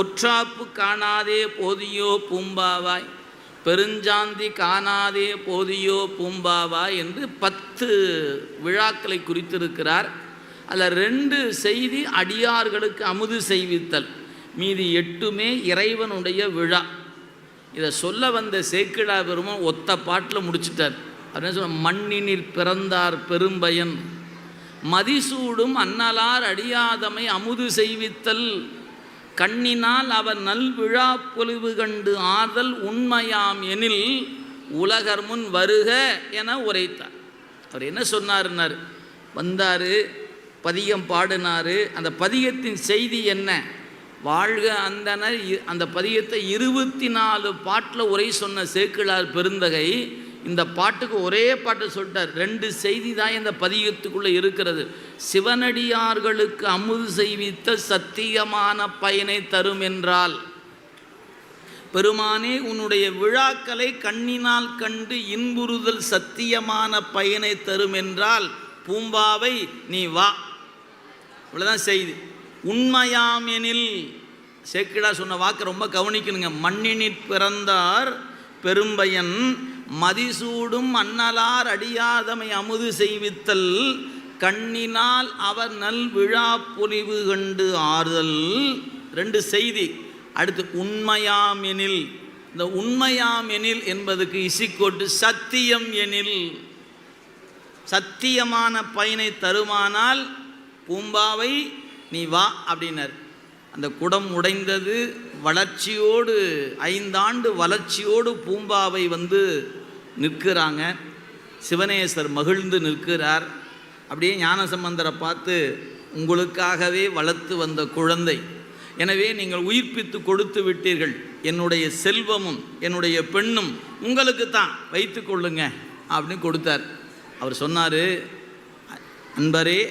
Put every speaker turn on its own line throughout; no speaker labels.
ஒற்றாப்பு காணாதே போதியோ பூம்பாவாய். பெருஞ்சாந்தி காணாதே போதியோ பூம்பாவாய் என்று பத்து விழாக்களை குறித்திருக்கிறார். அதில் ரெண்டு செய்தி அடியார்களுக்கு அமுது செய்வித்தல். மீதி எட்டுமே இறைவனுடைய விழா. இதை சொல்ல வந்த சேக்கிழா பெருமான் ஒத்த பாட்டில் முடிச்சிட்டார். அப்படின்னு சொல்ல மண்ணினில் பிறந்தார் பெரும்பயன். மதிசூடும் அன்னலார் அடியாதமை அமுது செய்வித்தல். கண்ணினால் அவர் நல்விழா பொலிவு கண்டு ஆதல் உண்மையாம் எனில் உலகர் முன் வருக என உரைத்தார். அவர் என்ன சொன்னாருன்னார்? வந்தார் பதிகம் பாடினார். அந்த பதிகத்தின் செய்தி என்ன? வாழ்க அந்தனர் அந்த பதிகத்தை இருபத்தி நாலு பாட்டில் உரை சொன்ன சேக்கிழார் பெருந்தகை இந்த பாட்டுக்கு ஒரே பாட்டு சொல்லிட்டார். ரெண்டு செய்தி தான் இந்த பதிகத்துக்குள்ளே இருக்கிறது. சிவனடியார்களுக்கு அமுது செய்வித்த சத்தியமான பயனை தரும் என்றால் பெருமானே உன்னுடைய விழாக்களை கண்ணினால் கண்டு இன்புறுதல் சத்தியமான பயனை தரும் என்றால் பூம்பாவை நீ வா. இவ்வளோதான் செய்தி. உண்மையாம் எனில் சேக்கிடா சொன்ன வாக்கு ரொம்ப கவனிக்கணுங்க. மண்ணினிற் பிறந்தார் பெரும்பயன் மதிசூடும் அன்னலார் அடியாதமை அமுது செய்வித்தல் கண்ணினால் அவர் நல் விழா பொலிவு கண்டு ஆறுதல். ரெண்டு செய்தி. அடுத்து உண்மையாம் எனில் இந்த உண்மையாம் எனில் என்பதுக்கு இசிக்கோட்டு சத்தியம் எனில். சத்தியமான பயனை தருமானால் பூம்பாவை நீ வா அப்படின்னார். அந்த குடம் உடைந்தது வளர்ச்சியோடு ஐந்தாண்டு வளர்ச்சியோடு பூம்பாவை வந்து நிற்கிறாங்க. சிவனேசர் மகிழ்ந்து நிற்கிறார். அப்படியே ஞானசம்பந்தரை பார்த்து உங்களுக்காகவே வளர்த்து வந்த குழந்தை. எனவே நீங்கள் உயிர்ப்பித்து கொடுத்து விட்டீர்கள். என்னுடைய செல்வமும் என்னுடைய பெண்ணும் உங்களுக்கு தான். வைத்து கொள்ளுங்க. அப்படின்னு கொடுத்தார். அவர் சொன்னார் அன்பரே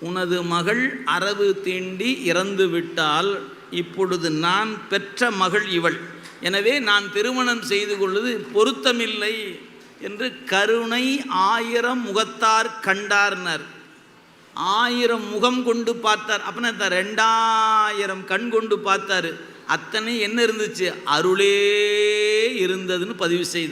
உனது மகள் அரவு தீண்டி இறந்து விட்டால் இப்பொழுது நான் பெற்ற மகள் இவள். எனவே நான் திருமணம் செய்து கொள்வது பொருத்தமில்லை என்று கருணை ஆயிரம் முகத்தார் கண்டார்னர். ஆயிரம் முகம் கொண்டு பார்த்தார். அப்படின்னா ரெண்டாயிரம் கண் கொண்டு பார்த்தார். அத்தனை என்ன இருந்துச்சு? அருளே இருந்ததுன்னு பதிவு செய்தார்.